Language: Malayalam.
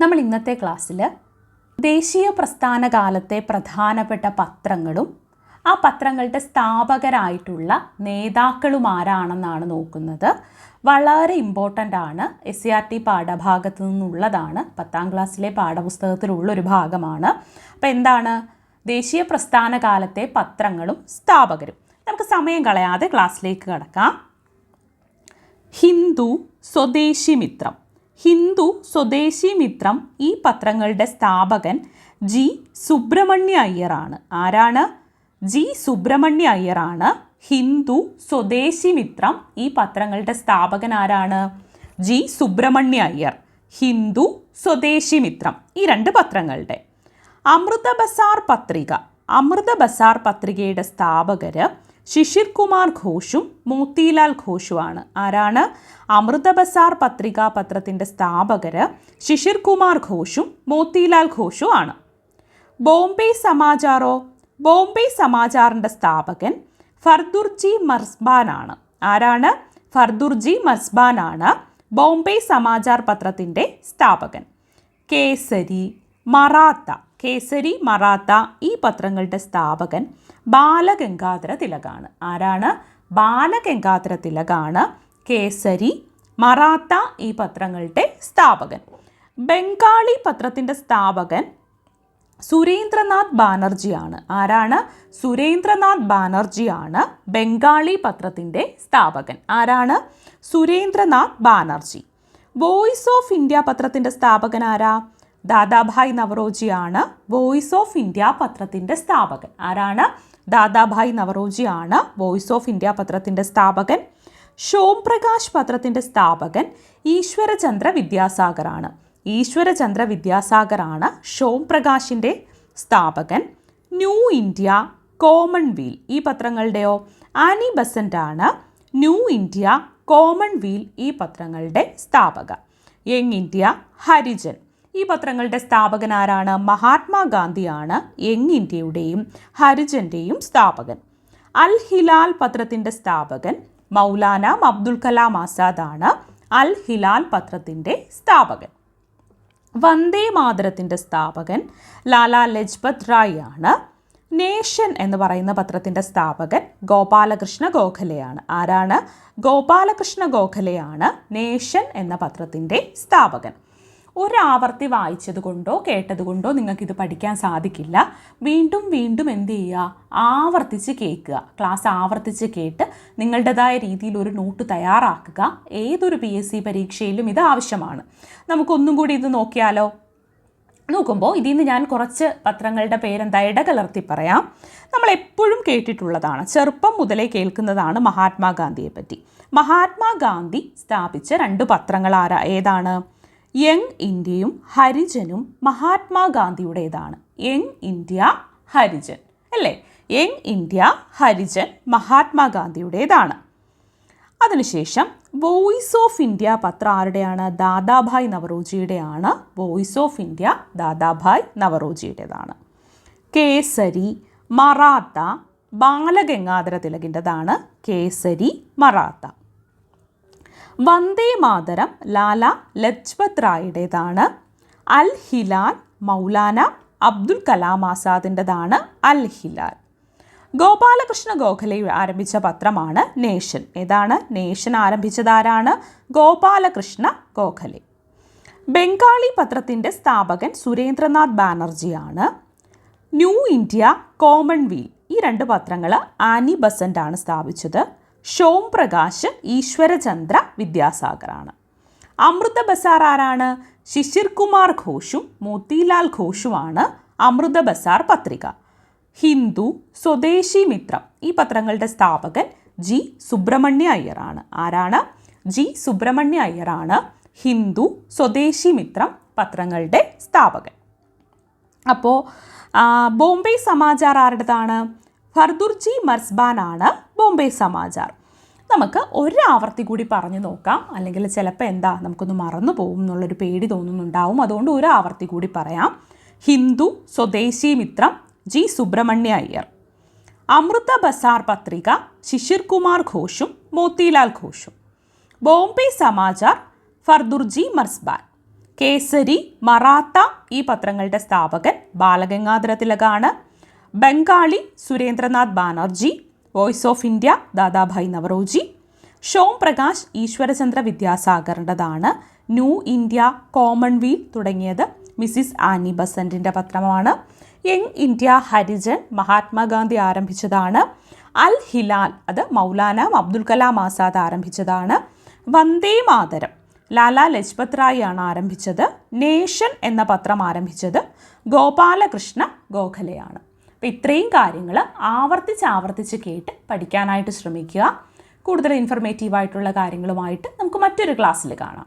നമ്മൾ ഇന്നത്തെ ക്ലാസ്സിൽ ദേശീയ പ്രസ്ഥാന കാലത്തെ പ്രധാനപ്പെട്ട പത്രങ്ങളും ആ പത്രങ്ങളുടെ സ്ഥാപകരായിട്ടുള്ള നേതാക്കളും ആരാണെന്നാണ് നോക്കുന്നത്. വളരെ ഇമ്പോർട്ടന്റ് ആണ്. എസ് സി ആർ ടി പാഠഭാഗത്തു നിന്നുള്ളതാണ്. പത്താം ക്ലാസ്സിലെ പാഠപുസ്തകത്തിലുള്ള ഒരു ഭാഗമാണ്. അപ്പോൾ എന്താണ്? ദേശീയ പ്രസ്ഥാന കാലത്തെ പത്രങ്ങളും സ്ഥാപകരും. നമുക്ക് സമയം കളയാതെ ക്ലാസ്സിലേക്ക് കടക്കാം. ഹിന്ദു സ്വദേശി മിത്രം. ഹിന്ദു സ്വദേശി മിത്രം ഈ പത്രങ്ങളുടെ സ്ഥാപകൻ ജി സുബ്രഹ്മണ്യ അയ്യറാണ്. ആരാണ്? ജി സുബ്രഹ്മണ്യ അയ്യറാണ്. ഹിന്ദു സ്വദേശി മിത്രം ഈ പത്രങ്ങളുടെ സ്ഥാപകൻ ആരാണ്? ജി സുബ്രഹ്മണ്യ അയ്യർ. ഹിന്ദു സ്വദേശി മിത്രം. ഈ രണ്ട് പത്രങ്ങളുടെ. അമൃത ബസാർ പത്രിക. അമൃത ബസാർ പത്രികയുടെ സ്ഥാപകര് ശിശിർ കുമാർ ഘോഷും മോത്തിലാൽ ഘോഷുമാണ് ആരാണ്? അമൃത ബസാർ പത്രിക പത്രത്തിന്റെ സ്ഥാപകര് ശിശിർ കുമാർ ഘോഷും മോത്തിലാൽ ഘോഷും ആണ്. ബോംബെ സമാചാറോ ബോംബെ സമാചാറിന്റെ സ്ഥാപകൻ ഫർദുർജി മർസ്ബാനാണ് ആരാണ്? ഫർദുർജി മർസ്ബാനാണ് ബോംബെ സമാചാർ പത്രത്തിന്റെ സ്ഥാപകൻ. കേസരി മറാത്ത കേസരി മറാത്ത ഈ പത്രങ്ങളുടെ സ്ഥാപകൻ ബാലഗംഗാധര തിലകാണ്. ആരാണ്? ബാലഗംഗാധര തിലകാണ് കേസരി മറാത്ത ഈ പത്രങ്ങളുടെ സ്ഥാപകൻ. ബംഗാളി പത്രത്തിന്റെ സ്ഥാപകൻ സുരേന്ദ്രനാഥ് ബാനർജിയാണ്. ആരാണ്? സുരേന്ദ്രനാഥ് ബാനർജിയാണ് ബംഗാളി പത്രത്തിന്റെ സ്ഥാപകൻ. ആരാണ്? Surendranath Banerjee. Voice of India പത്രത്തിന്റെ സ്ഥാപകൻ ആരാ? ദാദാഭായ് നവറോജിയാണ് വോയിസ് ഓഫ് ഇന്ത്യ പത്രത്തിന്റെ സ്ഥാപകൻ. ആരാണ്? ദാദാഭായ് നവറോജിയാണ് വോയിസ് ഓഫ് ഇന്ത്യ പത്രത്തിന്റെ സ്ഥാപകൻ. ഷോം പ്രകാശ് പത്രത്തിന്റെ സ്ഥാപകൻ ഈശ്വരചന്ദ്ര വിദ്യാസാഗറാണ്. ഈശ്വരചന്ദ്ര വിദ്യാസാഗറാണ് ഷോം പ്രകാശിന്റെ സ്ഥാപകൻ. New India commonweal. ഈ പത്രങ്ങളുടെയോ? ആനി ബസന്റ് ആണ് ന്യൂ ഇന്ത്യ കോമൺവീൽ ഈ പത്രങ്ങളുടെ സ്ഥാപക. Young India Harijan. ഈ പത്രങ്ങളുടെ സ്ഥാപകൻ ആരാണ്? മഹാത്മാഗാന്ധിയാണ് യങ് ഇന്ത്യയുടെയും ഹരിജന്റെയും സ്ഥാപകൻ. അൽ ഹിലാൽ പത്രത്തിന്റെ സ്ഥാപകൻ മൗലാന അബ്ദുൽ കലാം ആസാദാണ് അൽ ഹിലാൽ പത്രത്തിന്റെ സ്ഥാപകൻ. വന്ദേ മാതരത്തിന്റെ സ്ഥാപകൻ ലാലാ ലജ്പത് റായ് ആണ് നേഷൻ എന്ന് പറയുന്ന പത്രത്തിന്റെ സ്ഥാപകൻ ഗോപാലകൃഷ്ണ ഗോഖലെയാണ്. ആരാണ്? ഗോപാലകൃഷ്ണ ഗോഖലെയാണ് നേഷൻ എന്ന പത്രത്തിന്റെ സ്ഥാപകൻ. ഒരാവർത്തി വായിച്ചത് കൊണ്ടോ കേട്ടത് കൊണ്ടോ നിങ്ങൾക്കിത് പഠിക്കാൻ സാധിക്കില്ല. വീണ്ടും വീണ്ടും എന്ത് ചെയ്യുക? ആവർത്തിച്ച് കേൾക്കുക. ക്ലാസ് ആവർത്തിച്ച് കേട്ട് നിങ്ങളുടേതായ രീതിയിൽ ഒരു നോട്ട് തയ്യാറാക്കുക. ഏതൊരു പി എസ് സി പരീക്ഷയിലും ഇത് ആവശ്യമാണ്. നമുക്കൊന്നും കൂടി ഇത് നോക്കിയാലോ? നോക്കുമ്പോൾ ഇതിൽ നിന്ന് ഞാൻ കുറച്ച് പത്രങ്ങളുടെ പേരെന്താ? ഇടകലർത്തി പറയാം. നമ്മൾ എപ്പോഴും കേട്ടിട്ടുള്ളതാണ്. ചെറുപ്പം മുതലേ കേൾക്കുന്നതാണ് മഹാത്മാഗാന്ധിയെ പറ്റി മഹാത്മാഗാന്ധി സ്ഥാപിച്ച രണ്ട് പത്രങ്ങൾ ആരാ? ഏതാണ്? യങ് ഇന്ത്യയും ഹരിജനും മഹാത്മാഗാന്ധിയുടേതാണ്. Young India Harijan. അല്ലേ? യങ് ഇന്ത്യ ഹരിജൻ മഹാത്മാഗാന്ധിയുടേതാണ്. അതിനുശേഷം വോയിസ് ഓഫ് ഇന്ത്യ പത്രം ആരുടെയാണ്? ദാദാഭായ് നവറോജിയുടെയാണ്. വോയിസ് ഓഫ് ഇന്ത്യ ദാദാഭായ് നവറോജിയുടേതാണ്. കേസരി മറാത്ത ബാലഗംഗാധര തിലകിന്റെതാണ് കേസരി മറാത്ത. വന്ദേ മാതരം ലാല ലജ്പത് റായുടേതാണ് അൽ ഹിലാൽ മൗലാന അബ്ദുൽ കലാം ആസാദിന്റെതാണ് അൽ ഹിലാൽ. ഗോപാലകൃഷ്ണ ഗോഖലെ ആരംഭിച്ച പത്രമാണ് നേഷൻ. ഏതാണ്? നേഷൻ ആരംഭിച്ചതാരാണ് ഗോപാലകൃഷ്ണ ഗോഖലെ. ബംഗാളി പത്രത്തിന്റെ സ്ഥാപകൻ സുരേന്ദ്രനാഥ് ബാനർജിയാണ്. ന്യൂ ഇന്ത്യ കോമൺവീൽ ഈ രണ്ട് പത്രങ്ങൾ ആനി ബസന്റ് ആണ് സ്ഥാപിച്ചത്. ഷോം പ്രകാശ് ഈശ്വരചന്ദ്ര വിദ്യാസാഗറാണ്. അമൃത ബസാർ ആരാണ്? ശിശിർ കുമാർ ഘോഷും മോത്തിലാൽ ഘോഷുമാണ് അമൃത ബസാർ പത്രിക. ഹിന്ദു സ്വദേശി മിത്രം ഈ പത്രങ്ങളുടെ സ്ഥാപകൻ ജി സുബ്രഹ്മണ്യ അയ്യറാണ്. ആരാണ്? ജി സുബ്രഹ്മണ്യ അയ്യറാണ് ഹിന്ദു സ്വദേശി മിത്രം പത്രങ്ങളുടെ സ്ഥാപകൻ. അപ്പോൾ ബോംബെ സമാചാർ ആരുടേതാണ്? ഫർദുർജി മർസ്ബാൻ ആണ് ബോംബെ സമാചാർ നമുക്ക് ഒരു ആവർത്തി കൂടി പറഞ്ഞു നോക്കാം. അല്ലെങ്കിൽ ചിലപ്പോൾ എന്താ നമുക്കൊന്ന് മറന്നു പോകും എന്നുള്ളൊരു പേടി തോന്നുന്നുണ്ടാവും. അതുകൊണ്ട് ഒരു ആവർത്തി കൂടി പറയാം. ഹിന്ദു സ്വദേശി മിത്രം ജി. സുബ്രഹ്മണ്യ അയ്യർ. അമൃത ബസാർ പത്രിക ശിശിർ കുമാർ ഘോഷും മോത്തിലാൽ ഘോഷും. ബോംബെ സമാചാർ ഫർദുർജി മർസ്ബാൻ. കേസരി മറാത്ത ഈ പത്രങ്ങളുടെ സ്ഥാപകൻ Balagangadhara തിലകാണ്. Bengali Surendranath Banerjee voice of India Dadabhai Naoroji. Shome Prakash Ishwarchandra വിദ്യാസാഗറിന്റെതാണ് new India common commonweal തുടങ്ങിയത്. മിസ്സിസ് ആനി ബസന്റിന്റെ പത്രമാണ്. യങ് ഇന്ത്യ ഹരിജൻ മഹാത്മാഗാന്ധി ആരംഭിച്ചതാണ്. അൽ ഹിലാൽ അത് മൗലാന അബ്ദുൽ കലാം ആസാദ് ആരംഭിച്ചതാണ്. വന്ദേ മാതരം ലാലാ ലജ്പത് റായ് ആണ് ആരംഭിച്ചത്. നേഷൻ എന്ന പത്രം ആരംഭിച്ചത്. ഗോപാലകൃഷ്ണ ഗോഖലെയാണ്. അപ്പോൾ ഇത്രയും കാര്യങ്ങൾ ആവർത്തിച്ച് ആവർത്തിച്ച് കേട്ട് പഠിക്കാനായിട്ട് ശ്രമിക്കുക. കൂടുതൽ ഇൻഫർമേറ്റീവായിട്ടുള്ള കാര്യങ്ങളുമായിട്ട് നമുക്ക് മറ്റൊരു ക്ലാസ്സിൽ കാണാം.